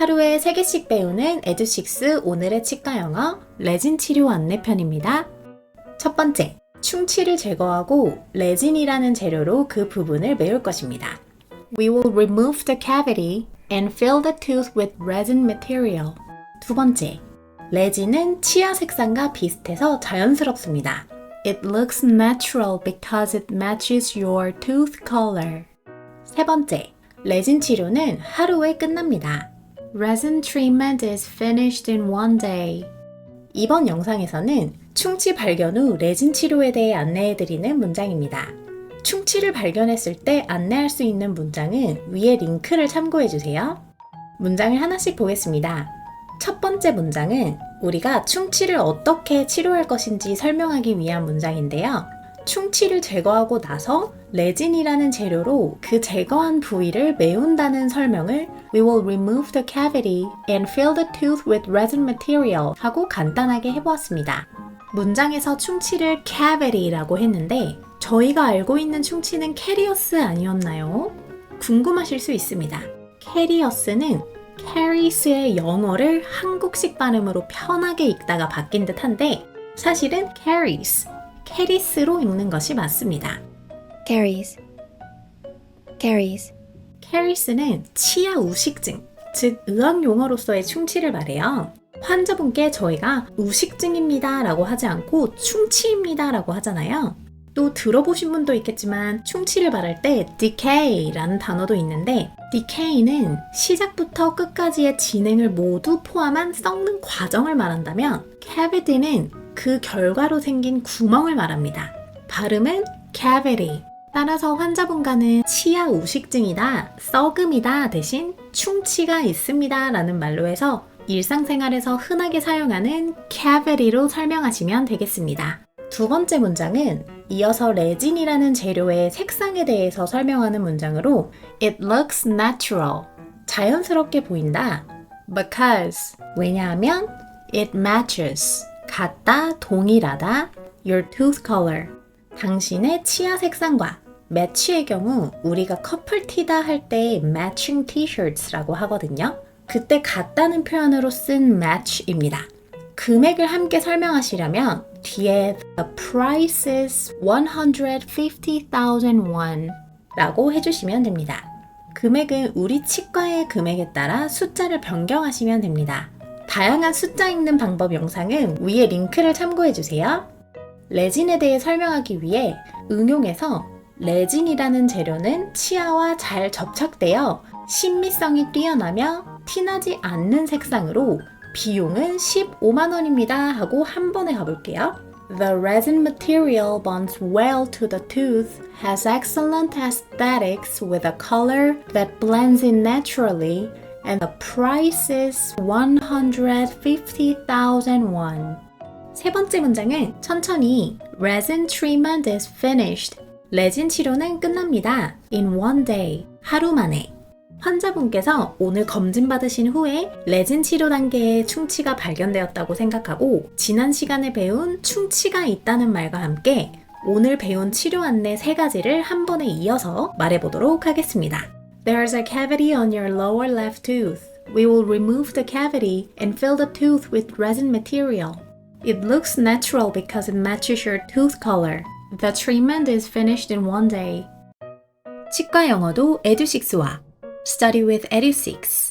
하루에 3개씩 배우는 에듀식스 오늘의 치과 영어 레진 치료 안내편입니다. 첫 번째, 충치를 제거하고 레진이라는 재료로 그 부분을 메울 것입니다. We will remove the cavity and fill the tooth with resin material. 두 번째, 레진은 치아 색상과 비슷해서 자연스럽습니다. It looks natural because it matches your tooth color. 세 번째, 레진 치료는 하루에 끝납니다. Resin treatment is finished in one day. 이번 영상에서는 충치 발견 후 레진 치료에 대해 안내해드리는 문장입니다. 충치를 발견했을 때 안내할 수 있는 문장은 위에 링크를 참고해주세요. 문장을 하나씩 보겠습니다. 첫 번째 문장은 우리가 충치를 어떻게 치료할 것인지 설명하기 위한 문장인데요. 충치를 제거하고 나서 레진이라는 재료로 그 제거한 부위를 메운다는 설명을 We will remove the cavity and fill the tooth with resin material 하고 간단하게 해보았습니다. 문장에서 충치를 cavity라고 했는데 저희가 알고 있는 충치는 캐리어스 아니었나요? 궁금하실 수 있습니다. 캐리어스는 캐리스의 영어를 한국식 발음으로 편하게 읽다가 바뀐 듯한데 사실은 carries, 캐리스로 읽는 것이 맞습니다. carries, carries, 캐리스는 치아 우식증, 즉 의학 용어로서의 충치를 말해요. 환자분께 저희가 우식증입니다 라고 하지 않고 충치입니다 라고 하잖아요. 또 들어보신 분도 있겠지만 충치를 말할 때 decay라는 단어도 있는데 decay는 시작부터 끝까지의 진행을 모두 포함한 썩는 과정을 말한다면 cavity는 그 결과로 생긴 구멍을 말합니다. 발음은 cavity. 따라서 환자분과는 치아 우식증이다, 썩음이다 대신 충치가 있습니다 라는 말로 해서 일상생활에서 흔하게 사용하는 cavity로 설명하시면 되겠습니다. 두 번째 문장은 이어서 레진이라는 재료의 색상에 대해서 설명하는 문장으로 It looks natural. 자연스럽게 보인다. Because. 왜냐하면 it matches. 같다, 동일하다. Your tooth color. 당신의 치아 색상과 매치의 경우 우리가 커플 티다 할 때 matching t-shirts라고 하거든요. 그때 같다는 표현으로 쓴 match입니다. 금액을 함께 설명하시려면 뒤에 the price is 150,000 won 라고 해주시면 됩니다. 금액은 우리 치과의 금액에 따라 숫자를 변경하시면 됩니다. 다양한 숫자 읽는 방법 영상은 위에 링크를 참고해주세요. 레진에 대해 설명하기 위해 응용해서 레진이라는 재료는 치아와 잘 접착되어 신미성이 뛰어나며 티나지 않는 색상으로 비용은 15만원입니다 하고 한 번에 가볼게요. The resin material bonds well to the tooth, has excellent aesthetics with a color that blends in naturally, and the price is 150,000 won. 세 번째 문장은 천천히 Resin treatment is finished. 레진 치료는 끝납니다. In one day. 하루 만에. 환자분께서 오늘 검진 받으신 후에 레진 치료 단계에 충치가 발견되었다고 생각하고 지난 시간에 배운 충치가 있다는 말과 함께 오늘 배운 치료 안내 세 가지를 한 번에 이어서 말해보도록 하겠습니다. There's a cavity on your lower left tooth. We will remove the cavity and fill the tooth with resin material. It looks natural because it matches your tooth color. The treatment is finished in one day. 치과 영어도 에듀식스와 Study with Edu6